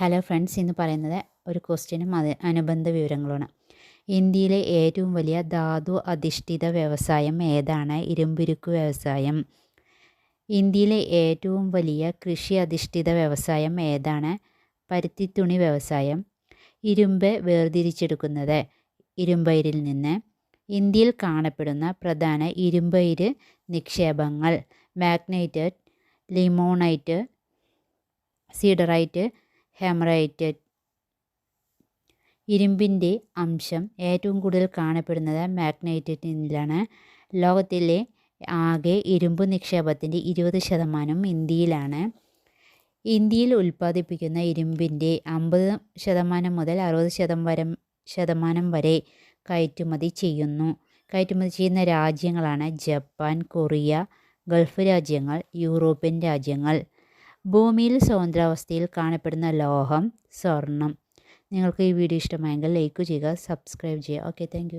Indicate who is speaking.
Speaker 1: Hello friends എന്ന് പറയുന്നത് ഒരു ക്വസ്റ്റ്യനും അത് അനുബന്ധ വിവരങ്ങളുമാണ് ഇന്ത്യയിലെ ഏറ്റവും വലിയ ധാതു അധിഷ്ഠിത വ്യവസായം ഏതാണ്? ഇരുമ്പുരുക്ക് വ്യവസായം. ഇന്ത്യയിലെ ഏറ്റവും വലിയ കൃഷി അധിഷ്ഠിത വ്യവസായം ഏതാണ്? പരുത്തിത്തുണി വ്യവസായം. ഇരുമ്പ് വേർതിരിച്ചെടുക്കുന്നത് ഇരുമ്പയിരിൽ നിന്ന്. ഇന്ത്യയിൽ കാണപ്പെടുന്ന പ്രധാന ഇരുമ്പയിര് നിക്ഷേപങ്ങൾ. മാഗ്നൈറ്റ് ലിമോണൈറ്റ് സീഡറൈറ്റ് ഹെമറൈറ്റ് ഇരുമ്പിന്റെ അംശം ഏറ്റവും കൂടുതൽ കാണപ്പെടുന്നത് മാഗ്നൈറ്റിലാണ് ലോകത്തിലെ ആകെ ഇരുമ്പ് നിക്ഷേപത്തിന്റെ ഇരുപത് ശതമാനം ഇന്ത്യയിലാണ്. ഇന്ത്യയിൽ ഉൽപ്പാദിപ്പിക്കുന്ന ഇരുമ്പിന്റെ അമ്പത് ശതമാനം മുതൽ അറുപത് ശതമാനം ശതമാനം വരെ കയറ്റുമതി ചെയ്യുന്നു. കയറ്റുമതി ചെയ്യുന്ന രാജ്യങ്ങളാണ് ജപ്പാൻ കൊറിയ ഗൾഫ് രാജ്യങ്ങൾ യൂറോപ്യൻ രാജ്യങ്ങൾ. ഭൂമിയിൽ സ്വതന്ത്രാവസ്ഥയിൽ കാണപ്പെടുന്ന ലോഹം സ്വർണം. നിങ്ങൾക്ക് ഈ വീഡിയോ ഇഷ്ടമായെങ്കിൽ ലൈക്ക് ചെയ്യുക സബ്സ്ക്രൈബ് ചെയ്യുക. Okay thank